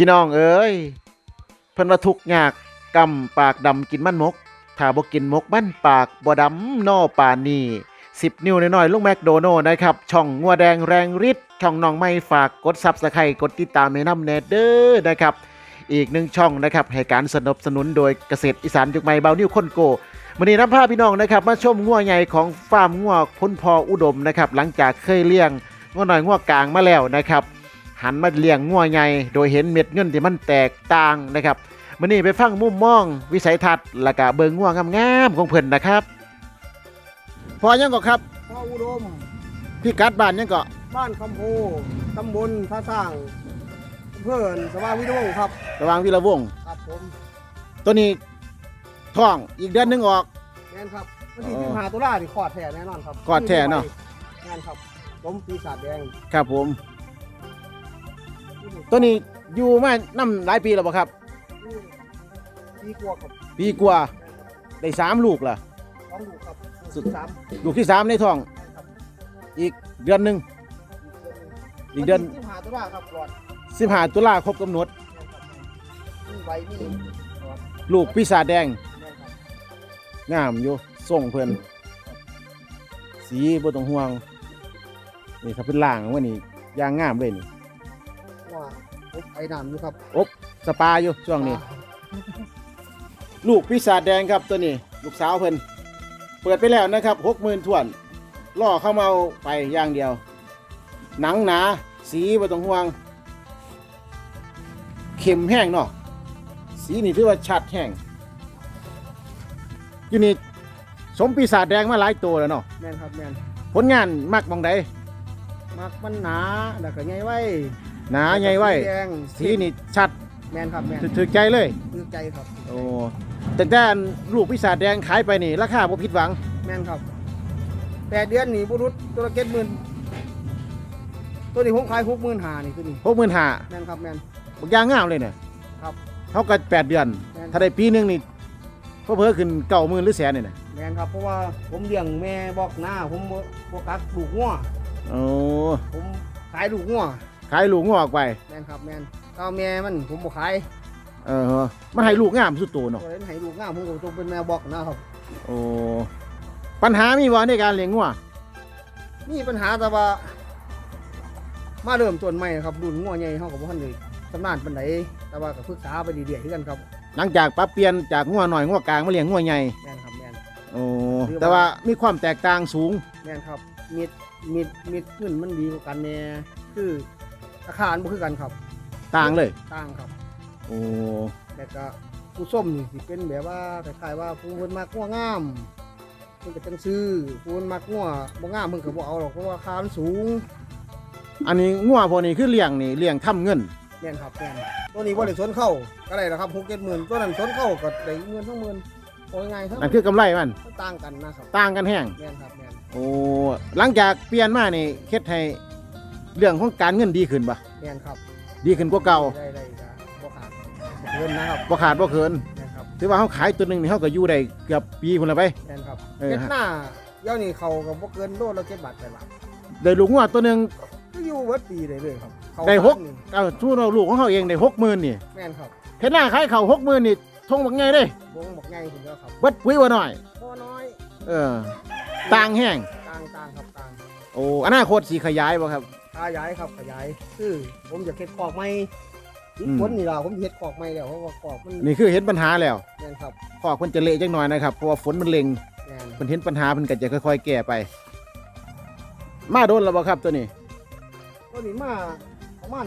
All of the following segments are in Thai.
พี่น้องเอ้ยเพิ่นว่าทุกข์ยากกำปากดำกินมันมก ถ้าบ่กินมกมันปากบ่ดำนอป่านนี้10นิ้วน้อยๆลุงแมคโดนัลด์นะครับ ช่องงัวแดงแรงฤทธิ์ช่องน้องไม่ฝากกด Subscribe กดติดตามให้นำแนเด้อนะครับ อีกหนึ่งช่องนะครับ ให้การสนับสนุนโดยเกษตรอีสานยุคใหม่เบานิ้วคนโกวันนี้นำพาพี่น้องนะครับ มาชมงัวใหญ่ของฟาร์มงัวคุณพ่ออุดมนะครับ หลังจากเคยเลี้ยงงัวหน่อยงัวกลางมาแล้วนะครับ หันมาเลี้ยงงัวใหญ่โดยเห็นเม็ดเงินที่มันแตกต่างนะครับวันนี้ไปฟังมุมมอง วิสัยทัศน์และก็เบิงงัวงามๆของเพิ่นนะครับ พอยังก็ครับพ่ออุดมพี่กัดบ้านยังก็บ้านคำโพตำบลท่าสร้างอำเพื่อนสว่างวิโรจน์ครับระหวังวิระวงศ์ครับผมตัวนี้ท้องอีกเดือนหนึงออกแม่นครับวันที่อ๋อที่มหาตุลาที่ขอดแท้แน่นอนครับขอดแท้เนาะแม่นครับ ผมปีศาจแดงครับผม ตัวนี้อยู่มานํหลายปีแล้วบ่ครับ ปีกว่าครับปีกว่าได้สามลูกล่ะ สองลูกครับสุดสามลูกที่สามในท้องแม่นครับอีกเดือนหนึ่งอีกเดือนวันที่ที่มหาตุลาครับหลอดสิบห้าตุลาครบกำหนดแม่นครับนี่ใบนี่หลอดลูกปีศาจแดงแม่นครับงามอยู่ส่งเพิ่นสีบ่ต้องห่วง นี่ถ้าเป็นล่างว่านี่ยางงามเลยนี่ว่าผม ไอ้น้ำอยู่ครับสปาอยู่ช่วงนี้ ลูกปีศาจแดงครับตัวนี้ ลูกสาวเพิ่นเปิดไปแล้วนะครับหกหมื่นถ้วนล่อเข้ามาเอาไปอย่างเดียว หนังหนา สีบ่ต้องห่วง เข็มแห้งเนาะสีนี่ถือว่าชัดแห้งอยู่นี่สมปีศาจแดงมาหลายตัวแล้วเนาะแม่นครับแม่นผลงานมักมองใดมักมันหนาแล้วก็ใหญ่ไว้ หนาใหญ่ไว้ แดงสีนี่ชัดแม่นครับแม่นถึกใจเลย คือใจครับโอ้แต่ด้านลูกปีศาจแดงขายไปนี่ ราคาบ่ผิดหวัง แม่นครับแปดเดือนนี่บุรุษตัวละเก็ดหมื่นตัวนี้ผมขายหกหมื่นหานี่คือนี่หกหมื่นห้าแม่นครับแม่นบักอยางงามเลยเนี่ยครับเขาก็แปดเดือน แม่น ถ้าได้ปีหนึงนี่เพิ่มขึ้นเก้าหมื่นหรือแสนนี่นะแม่นครับเพราะว่าผมเลี้ยงแม่บอกหน้าผมบ่บ่กักลูกงัวโอ้ผมขายลูกงัว ขายลูกงอกไปแม่นครับแม่นถ้าแม่มันผมบ่ขายเออมันให้ลูกงามสุดโตเนาะตัวนั้นให้ลูกงามผมก็ต้องเป็นแม่บอกนะครับโอ้ปัญหามีบ่ในการเลี้ยงงัวมีปัญหาแต่ว่า มาเริ่มต้นใหม่ครับรุ่นงัวใหญ่เฮาก็บ่ทันได้ชำนาญปานใดแต่ว่าก็ปรึกษาไปเรื่อยๆคือกันครับ หลังจากปรับเปลี่ยนจากงัวหน่อยงัวกลางมาเลี้ยงงัวใหญ่แม่นครับแม่นโอ้แต่ว่ามีความแตกต่างสูงแม่นครับมีดมีดมีดขึ้นมันดีกว่ากันแน่คือ ราคาอันบ่คือกันครับต่างเลย ต่างครับโอ้แต่ก็ผู้ส้มนี่สิเป็นแบบว่าคล้ายๆว่าผู้เพิ่นมักงัวงามเพิ่นก็จังซื้อผู้เพิ่นมักงัวบ่งามเพิ่นก็บ่เอาหรอกเพราะว่าราคามันสูงอันนี้งัวพวกนี้คือเลี้ยงนี่เลี้ยงทำเงินแม่นครับแม่นตัวนี้บ่ได้สนเข้าก็ได้แล้วครับ6 7หมื่นตัวนั้นสนเข้าก็ได้เงินทั้งหมื่นโอ้ยง่ายๆทั้งนั่นคือกำไรมันมันต่างกันนะครับต่างกันแห้งแม่นครับแม่นโอ้หลังจากเปลี่ยนมานี่เฮ็ดให้ เรื่องของการเงินดีขึ้นปะแม่นครับดีขึ้นกว่าเก่าได้ได้ก็บ่ขาดบ่เกินนะครับบ่ขาดบ่เกินแม่นครับถือว่าเขาขายตัวหนึงนี่เขาก็อยู่ได้เกือบปีพุ่นละไป แม่นครับเออ เฮ็ดหน้าเดี๋ยวนี้เขาก็บ่เกินโลละ7บาท8บาทได้ลูกงัวตัวหนึงก็อยู่เบิดปีได้เลยครับเขาได้หกขายนี่เอาทูเราลูกของเขาเองได้60,000นี่แม่นครับเฮ็ดหน้าขายเขา60,000นี่ทงบักใหญ่เด้วงบอกไงถึงแล้วครับเบิดปุ๋ยว่าน้อยพอน้อยเออต่างแห้งต่างต่างครับต่างโอ้อนาคตสิขยายบ่ครับ ขยายครับขยายคือผมจะเฮ็ดคอกใหม่อีกอืมคนนี่ล่ะผมสิเฮ็ดคอกใหม่แล้วเพราะว่าคอกมันนี่คือเห็นปัญหาแล้วแม่นครับขอเพิ่นจะเละจักหน่อยนะครับเพราะว่าฝนมันเล็งแม่นเพิ่นเห็นปัญหาเพิ่นก็จะค่อยๆแก้ไป มาโดนแล้วบ่ครับตัวนี้ตัวนี้มาประมาณ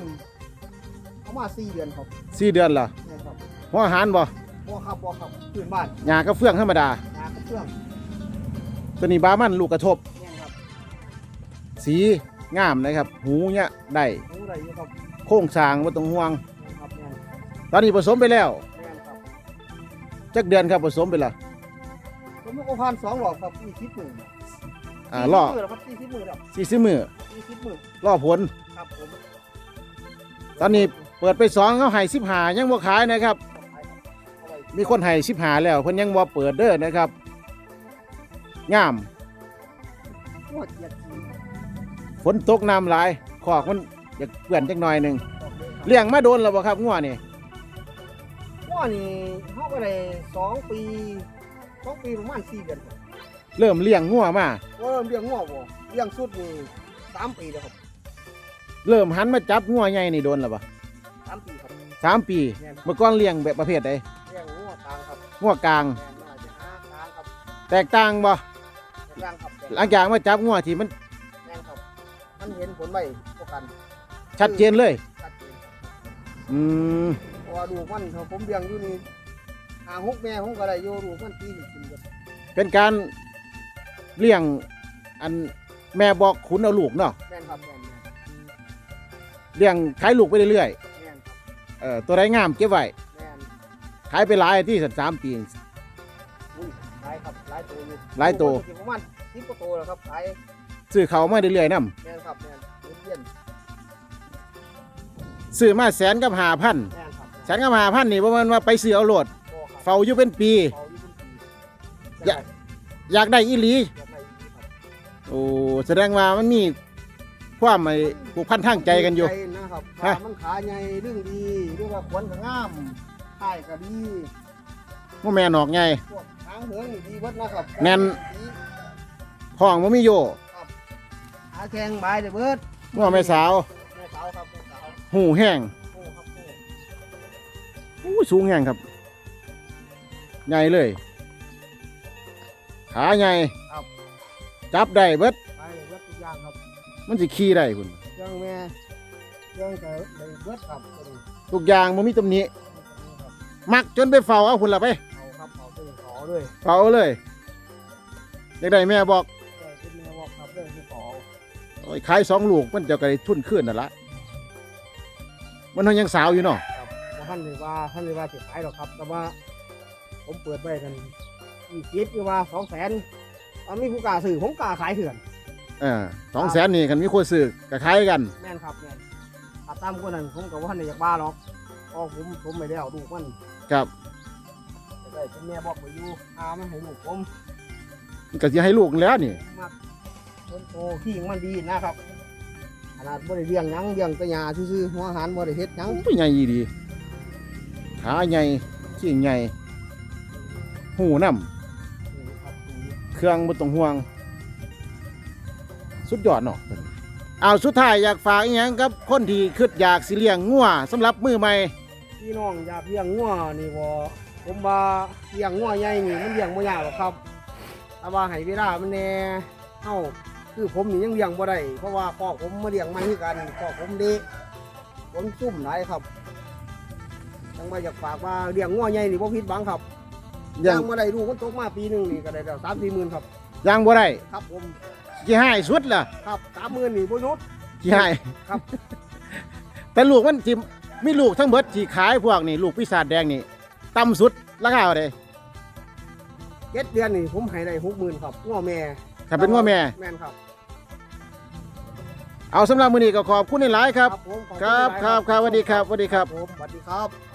ประมาณ4เดือนครับสี่เดือนละแม่นครับหัวอาหารบ่บ่ครับบ่ครับพื้นบ้านหญ้ากระเฟืองธรรมดานากับเครื่องตัวนี้บามันลูกกระทบแม่นครับ สี งามนะครับ หูเนี่ยได้หูได้อยู่ครับโครงสร้างบ่ต้องห่วงแม่นครับแม่นตอนนี้ผสมไปแล้วแม่นครับจักเดือนครับผสมไปและผมก็ผ่านสองรอบครับ40มื้ออ่ารอ40มื้อแล้วครับ40มื้อแล้ว40มื้อ40มื้อรอผล ครับผมตอนนี้เปิดไปสองเขาให้15ยังบ่ขายนะครับ เอาไว้มีคนให้15แล้วเพิ่นยังบ่เปิดเด้อนะครับ งามหัวเกียดกิน ฝนตกน้ำหลายขอกมันอยากเปื่อนจักหน่อยหนึงออกเลยครับเลี้ยงมาโดนแล้วบ่ครับงัวนี่ง้อนี่เฮาก็ได้สองปีสองปีประมาณ4เดือนครับเริ่มเลี้ยงงัวมา ว่าเริ่มเลี้ยงง้อบ่เลี้ยงสุดนี่สามปีแล้วครับเริ่มหันมาจับงัวใหญ่นี่โดนแล้วบ่สามปีครับสามปี แม่นครับเมื่อก่อนเลี้ยงแบบประเภทใดเลี้ยงง้อกลางครับงัวกลาง แม่นว่าจะหากลางครับแตกต่างบ่กลางครับหลังจากมาจับงัวที่มันแม่นครับ มันเห็นผลไว้พวกกันชัดเจนเลย ชัดเจนอืมเพราะว่าลูกมันถ้าผมเลี้ยงอยู่นี่หาฮุกแม่ผมก็ได้อยู่ลูกมันปีหนึงกินครับเป็นการเลี้ยงอันแม่บอกขุนเอาลูกเนาะแม่นครับแม่นแม่นเลี้ยงขายลูกไปเรื่อยแม่นครับๆเออตัวใดงามเก็บไว้แม่นขายไปหลายที่สันสามปี อุ้ยหลายครับหลายตัวอยู่หลายตัวลูกมันสิประมาณสิบกว่าตัวแล้วครับขาย ซื้อเขามาเรื่อยๆนํแม่นครับแม่นเลี้ยงซื้อมาแสนกับหาพันแม่นครับแสนกับหาพันนี่ประมาณว่าไปซื้อเอาโหลดโอ้ครับเฝ้าอยู่เป็นปี เฝ้าอยู่เป็นปีอย่าอยากได้อีหลีอยากได้อีกครับโอ้แสดงว่ามันมีความไอ้ผูกพันทางใจกันอยู่ ใจนะครับฮะ ขามันขาใหญ่เรื่องดีเรียกว่าขวนก็งามท้ายก็ดีว่าแม่นอกไง พวกหางเหืองนี่ดีเบิดนะครับแม่นท้องว่ามีโย ขาแข็งบายเด้อเบิดว่าแม่สาวแม่สาวครับแม่สาวหูแห้งโอ้ครับโอ้อู้สูงแห้งครับใหญ่เลย ขาใหญ่ครับจับได้เบิดไปเบิดทุกอย่างครับมันสิขี่ได้คุณเครื่องแม่เครื่องก็ได้เบิดครับตัวนี้ทุกอย่างมันมีตำหนิครับมักจนไปเฝ้าเอาคุณละไปเอาครับเอาตัวนี้ขอด้วยเฝ้าเลยอยากได้แม่บอก ขายสองลูกมันจะกระไรทุนขึ้นนั่นละมันยังสาวอยู่เนาะครับบ่ท่านเลยว่าท่านเลยว่าสิขายหรอกครับ แต่ว่า ผมเปิดไว้กันอีกคิดอยู่ว่าสองแสนตอนมีผู้กล้าซื้อผมกล้าขายเถื่อน เออสองแสนนี่กันมีคนซื้อก็ขายกัน แม่นครับแม่นถ้าตามคนนั้นผมกับว่าท่านได้อยากบ้าหรอกเพราะผมผมไม่ได้เอาลูกมันครับแต่ได้เป็นแม่บอกไปอยู่อามันให้ลูกผม มันก็จะให้ลูกแล้วนี่ มัก คนโตขี้มันดีนะครับขนาดบ่ได้เลี้ยงหยังเลี้ยงแต่หญ้าซื่อๆหัวอาหารบ่ได้เฮ็ดหยังตัวใหญ่ดีขาใหญ่ขี้ใหญ่หูน้นี่ครับตรงนี้ำเครื่องบนต้องห่วง สุดยอดเนาะเอาสุดท้ายอยากฝากอีหยังกับคนที่คิดอยากสิเลี้ยงงัวสำหรับมือใหม่ พี่น้องอยากเลี้ยงงัวนี่บ่ผมว่าเลี้ยงงัวใหญ่นี่มันเลี้ยงบ่ยากหรอกครับแต่ว่าให้เวลามันแน่เฮา คือผมนี่ยังเลี้ยงบ่ได้เพราะว่าพ่อผมมาเลี้ยงมาคือกันพ่อผมเด็กผมซุ่มหลายครับจังว่าอยากฝากว่าเลี้ยงงัวใหญ่นี่บ่ผิดหวังครับยัย่างงมาได้ลูกมันตกมาปีหนึงนี่ก็ได้แล้ว3-4หมื่นครับยังบ่ได้ครับผมกี่ให้สุดล่ะครับ30,000นี่บ่หยุด กี่ให้ครับ แต่ลูกมันจิมีลูกทั้งเบิดที่ขายพวกนี่ลูกปีศาจแดงนี่ต่ำสุดราคาเท่าใดเจ็ดเดือนนี่ผมให้ได้60,000ครับงัวแม่ ถ้าเป็นงัวแม่ แม่นครับเอาสำหรับมื้อนี้ก็ขอบคุณหลายๆครับ ผมขอณครับหลายๆครับครับสวัสดีครับสวัสดีครับ ผมสวัสดีครับ